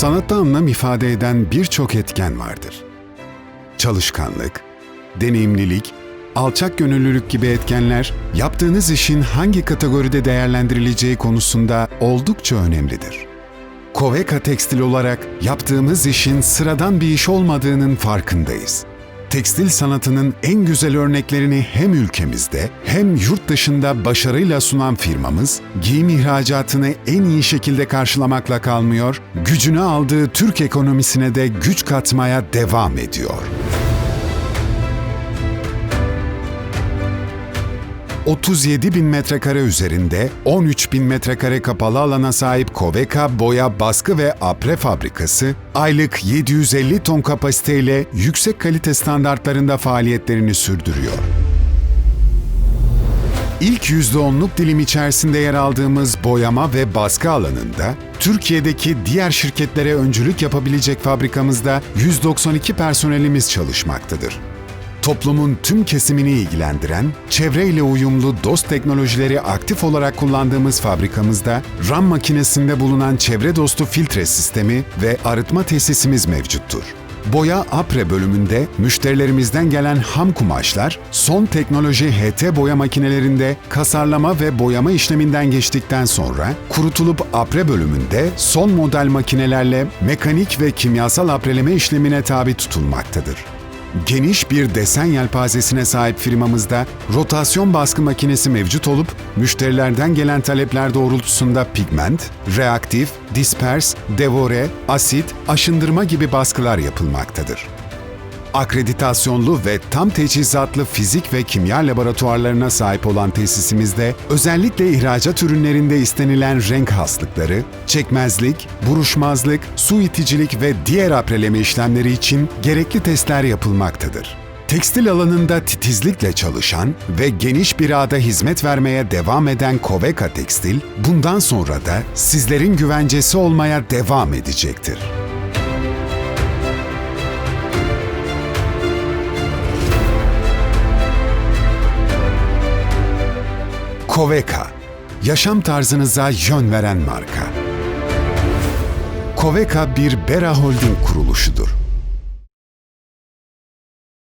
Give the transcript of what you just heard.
Sanatta anlam ifade eden birçok etken vardır. Çalışkanlık, deneyimlilik, alçak gönüllülük gibi etkenler yaptığınız işin hangi kategoride değerlendirileceği konusunda oldukça önemlidir. Koveka Tekstil olarak yaptığımız işin sıradan bir iş olmadığının farkındayız. Tekstil sanatının en güzel örneklerini hem ülkemizde hem yurt dışında başarıyla sunan firmamız, giyim ihracatını en iyi şekilde karşılamakla kalmıyor, gücünü aldığı Türk ekonomisine de güç katmaya devam ediyor. 37 bin metrekare üzerinde 13 bin metrekare kapalı alana sahip Koveka Boya Baskı ve Apre Fabrikası, aylık 750 ton kapasiteyle yüksek kalite standartlarında faaliyetlerini sürdürüyor. İlk %10'luk dilim içerisinde yer aldığımız boyama ve baskı alanında, Türkiye'deki diğer şirketlere öncülük yapabilecek fabrikamızda 192 personelimiz çalışmaktadır toplumun tüm kesimini ilgilendiren, çevreyle uyumlu DOS teknolojileri aktif olarak kullandığımız fabrikamızda RAM makinesinde bulunan çevre dostu filtre sistemi ve arıtma tesisimiz mevcuttur. Boya Apre bölümünde müşterilerimizden gelen ham kumaşlar son teknoloji HT boya makinelerinde kasarlama ve boyama işleminden geçtikten sonra kurutulup Apre bölümünde son model makinelerle mekanik ve kimyasal apreleme işlemine tabi tutulmaktadır. Geniş bir desen yelpazesine sahip firmamızda rotasyon baskı makinesi mevcut olup müşterilerden gelen talepler doğrultusunda pigment, reaktif, dispers, devore, asit, aşındırma gibi baskılar yapılmaktadır. Akreditasyonlu ve tam teçhizatlı fizik ve kimya laboratuvarlarına sahip olan tesisimizde özellikle ihracat ürünlerinde istenilen renk haslıkları, çekmezlik, buruşmazlık, su iticilik ve diğer apreleme işlemleri için gerekli testler yapılmaktadır. Tekstil alanında titizlikle çalışan ve geniş bir ağda hizmet vermeye devam eden Koveka Tekstil, bundan sonra da sizlerin güvencesi olmaya devam edecektir. Koveka, yaşam tarzınıza yön veren marka. Koveka bir Bera Holding kuruluşudur.